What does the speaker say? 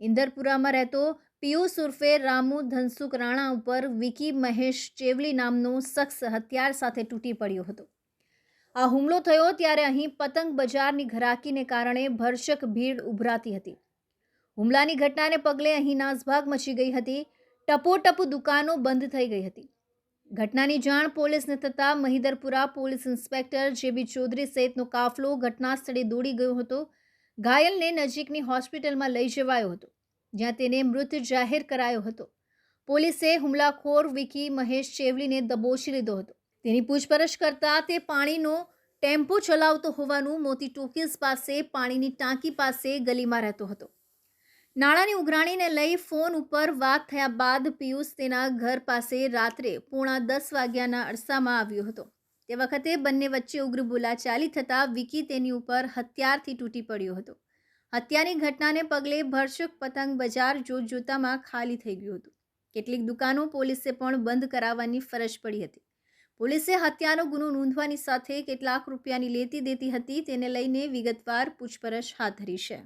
ઇન્દરપુરામાં રહેતો પિયુષ ઉર્ફે રામુ ધનસુખ રાણા ઉપર વિકી મહેશ ચેવલી નામનો શખ્સ હથિયાર સાથે તૂટી પડ્યો હતો. આ હુમલો થયો ત્યારે અહીં પતંગ બજારની ઘરાકીને કારણે ભરચક ભીડ ઉભરાતી હતી. હુમલાની ઘટનાને પગલે અહીં નાસભાગ મચી ગઈ હતી. ટપોટપ દુકાનો બંધ થઈ ગઈ હતી. ઘટનાની જાણ પોલીસને થતાં Mahidharpura police inspector JB Chaudhary સહિતનો કાફલો ઘટના સ્થળે દોડી ગયો હતો. ઘાયલને નજીકની હોસ્પિટલમાં લઈ જવાયો હતો, જ્યાં તેને મૃત જાહેર કરાયો હતો. પોલીસે હુમલાખોર વિકી મહેશ ચેવલીને દબોચી લીધો હતો. તેની પૂછપરછ કરતા તે પાણીનો ટેમ્પો ચલાવતો હોવાનું મોતી ટોકીઝ પાસે પાણીની ટાંકી પાસે ગલીમાં રહેતો હતો. નાણાંની ઉઘરાણીને લઈ ફોન ઉપર વાત થયા બાદ પિયુષ તેના ઘર પાસે રાત્રે પોણા દસ વાગ્યાના અરસામાં આવ્યો હતો. તે વખતે બંને વચ્ચે ઉગ્ર બોલાચાલી થતાં વિકી તેની ઉપર હથિયારથી તૂટી પડ્યો હતો. હત્યાની ઘટનાને પગલે ભરચક પતંગ બજાર જોતજોતામાં ખાલી થઈ ગયું હતું. કેટલીક દુકાનો પોલીસે પણ બંધ કરાવવાની ફરજ પડી હતી. પોલીસે હત્યાનો ગુનો નોંધવાની સાથે કેટલાક રૂપિયાની લેતી દેતી હતી તેને લઈને વિગતવાર પૂછપરછ હાથ ધરી છે.